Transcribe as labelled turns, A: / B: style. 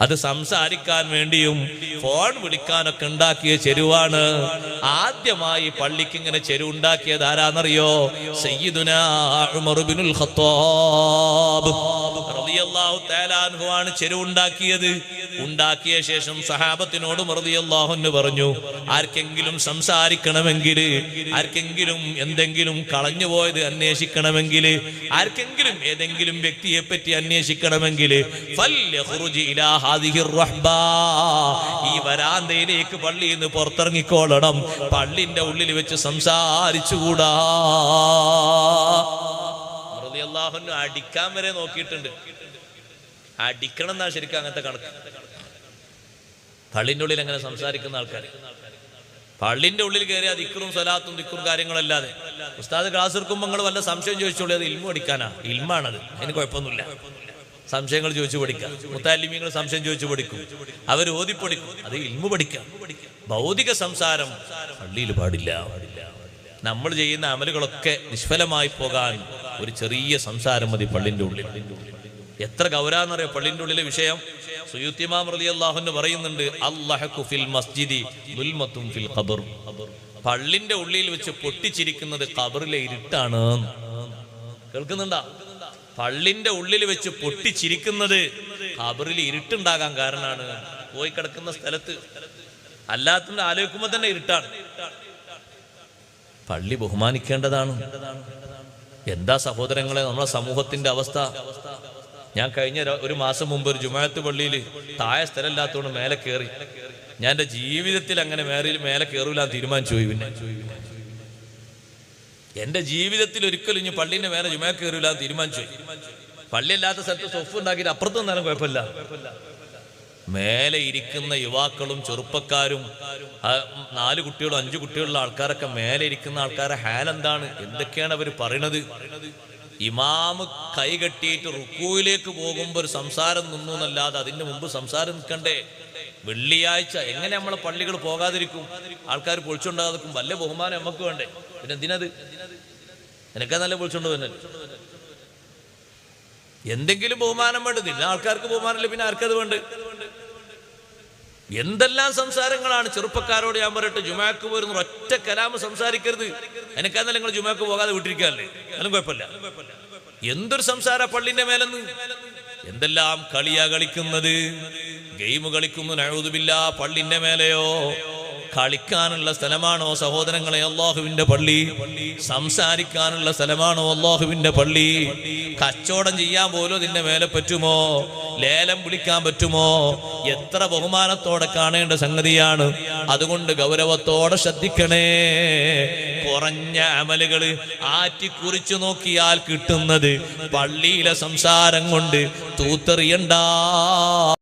A: അത് സംസാരിക്കാൻ വേണ്ടിയും ഫോൺ വിളിക്കാനൊക്കെ ഉണ്ടാക്കിയ ചെരുവാണ്. ആദ്യമായി പള്ളിക്ക് ഇങ്ങനെ ചെരുവുണ്ടാക്കിയത് ആരാന്നറിയോ? ആണ് ചെരുവുണ്ടാക്കിയത് ഉണ്ടാക്കിയ ശേഷം സഹാബത്തിനോട് റളിയല്ലാഹു പറഞ്ഞു ആർക്കെങ്കിലും സംസാരിക്കണമെങ്കിൽ ആർക്കെങ്കിലും എന്തെങ്കിലും കളഞ്ഞു പോയത് അന്വേഷിക്കണമെങ്കിൽ ആർക്കെങ്കിലും ഏതെങ്കിലും വ്യക്തിയെ പറ്റി അന്വേഷിക്കണമെങ്കിൽ. ഈ വരാന്തയിലേക്ക് പള്ളിയിൽ നിന്ന് പുറത്തിറങ്ങിക്കോളണം. പള്ളിന്റെ ഉള്ളിൽ വെച്ച് സംസാരിച്ചുകൂടാ. അടിക്കാൻ വരെ നോക്കിയിട്ടുണ്ട്. അടിക്കണം എന്നാ ശരിക്കും അങ്ങനത്തെ കണക്ക്. പള്ളിന്റെ ഉള്ളിൽ അങ്ങനെ സംസാരിക്കുന്ന ആൾക്കാർ പള്ളിന്റെ ഉള്ളിൽ കയറിയാൽ ദിക്കറും സ്വലാത്തും ദിക്കറും കാര്യങ്ങളല്ലാതെ. ഉസ്താദ് ക്ലാസ് എടുക്കുമ്പോൾ നിങ്ങൾ വല്ല സംശയം ചോദിച്ചോളൂ അത് ഇൽമ പഠിക്കാനാ? ഇൽമാണത്. അതിന് കുഴപ്പമൊന്നുമില്ല. സംശയങ്ങൾ ചോദിച്ചു പഠിക്കാം. മുത്താലിമ്യങ്ങൾ സംശയം ചോദിച്ചു പഠിക്കും. അവർ ഓതി പഠിക്കും. അത് ഇൽമ പഠിക്കാം. ഭൗതിക സംസാരം പള്ളിയിൽ പാടില്ല. നമ്മൾ ചെയ്യുന്ന അമലുകളൊക്കെ നിഷ്ഫലമായി പോകാൻ ഒരു ചെറിയ സംസാരം മതി പള്ളിന്റെ ഉള്ളിൽ. എത്ര ഗൗരാന്നറിയോ? പള്ളിന്റെ ഉള്ളിലെ വിഷയം. സുയുത്തിമാം പറയുന്നുണ്ട് അല്ലാഹു ഫിൽ മസ്ജിദി ഫിൽ ഖബർ. പള്ളിന്റെ ഉള്ളിൽ വെച്ച് പൊട്ടിച്ചിരിക്കുന്നത് ഖബറിലെ ഇരുട്ടാണ്. കേൾക്കുന്നുണ്ടാ? പള്ളിന്റെ ഉള്ളിൽ വെച്ച് പൊട്ടിച്ചിരിക്കുന്നത് ഖബറിൽ ഇരുട്ടുണ്ടാകാൻ കാരണമാണ് പോയി കിടക്കുന്ന സ്ഥലത്ത് അല്ലാത്തതിന്റെ ആലോചിക്കുമ്പോൾ തന്നെ ഇരുട്ടാണ്. പള്ളി ബഹുമാനിക്കേണ്ടതാണ്. എന്താ സഹോദരങ്ങളെ നമ്മുടെ സമൂഹത്തിന്റെ അവസ്ഥ? ഞാൻ കഴിഞ്ഞ ഒരു മാസം മുമ്പ് ഒരു ജുമാഅത്ത് പള്ളിയിൽ താഴെ സ്ഥലമില്ലാത്തതുകൊണ്ട് മേലെ കയറി ഞാൻ എന്റെ ജീവിതത്തിൽ അങ്ങനെ മേലെ മേലെ കയറൂല തീരുമാനിച്ചു പോയി പിന്നെ. എന്റെ ജീവിതത്തിൽ ഒരിക്കലും ഇനി പള്ളീന്റെ മേലെ ജുമാ കയറൂല തീരുമാനിച്ചു പോയി. പള്ളിയല്ലാത്ത സ്ഥലത്ത് സൊഫ് ഉണ്ടാക്കിയിട്ട് അപ്പുറത്ത് നിന്നാലും കുഴപ്പമില്ല. മേലെ ഇരിക്കുന്ന യുവാക്കളും ചെറുപ്പക്കാരും നാല് കുട്ടികളും അഞ്ചു കുട്ടികളുള്ള ആൾക്കാരൊക്കെ മേലെ ഇരിക്കുന്ന ആൾക്കാരെ ഹാൽ എന്താണ് എന്തൊക്കെയാണ് അവർ പറയണത്? ഇമാമ് കൈകെട്ടിയിട്ട് റുക്കൂയിലേക്ക് പോകുമ്പോൾ ഒരു സംസാരം നിന്നു എന്നല്ലാതെ അതിന്റെ മുമ്പ് സംസാരം നിൽക്കണ്ടേ? വെള്ളിയാഴ്ച എങ്ങനെ നമ്മളെ പള്ളികൾ പോകാതിരിക്കും? ആൾക്കാർ പൊളിച്ചുണ്ടാകും. വല്ല ബഹുമാനം നമുക്ക് വേണ്ടേ? പിന്നെ എന്തിനത്? എനിക്കാ നല്ല പൊളിച്ചുകൊണ്ട് തന്നെ. എന്തെങ്കിലും ബഹുമാനം വേണ്ടതില്ല ആൾക്കാർക്ക് ബഹുമാനമില്ല പിന്നെ ആർക്കത് വേണ്ട? എന്തെല്ലാം സംസാരങ്ങളാണ് ചെറുപ്പക്കാരോട് ഞാൻ പറയട്ടെ ജുമാക്ക് പോരുന്ന ഒറ്റ കലാമ് സംസാരിക്കരുത്. എനിക്കാന്നല്ല നിങ്ങൾ ജുമാക്ക് പോകാതെ വിട്ടിരിക്കാല്ലേ അതിനും കുഴപ്പമില്ല. എന്തൊരു സംസാര പള്ളിന്റെ മേലെന്ന്? എന്തെല്ലാം കളിയാ കളിക്കുന്നത്? ഗെയിം കളിക്കുന്നു നഴുതുമില്ല പള്ളിന്റെ മേലെയോ? കളിക്കാനുള്ള സ്ഥലമാണോ സഹോദരങ്ങളെ അള്ളാഹുവിന്റെ പള്ളി? സംസാരിക്കാനുള്ള സ്ഥലമാണോ അള്ളാഹുവിന്റെ പള്ളി? കച്ചവടം ചെയ്യാൻ പോലും ഇതിന്റെ മേലെ പറ്റുമോ? ലേലം വിളിക്കാൻ പറ്റുമോ? എത്ര ബഹുമാനത്തോടെ കാണേണ്ട സംഗതിയാണ്. അതുകൊണ്ട് ഗൗരവത്തോടെ ശ്രദ്ധിക്കണേ. കുറഞ്ഞ അമലുകൾ ആറ്റിക്കുറിച്ചു നോക്കിയാൽ കിട്ടുന്നത് പള്ളിയിലെ സംസാരം കൊണ്ട്. തൂത്തെറിയണ്ട.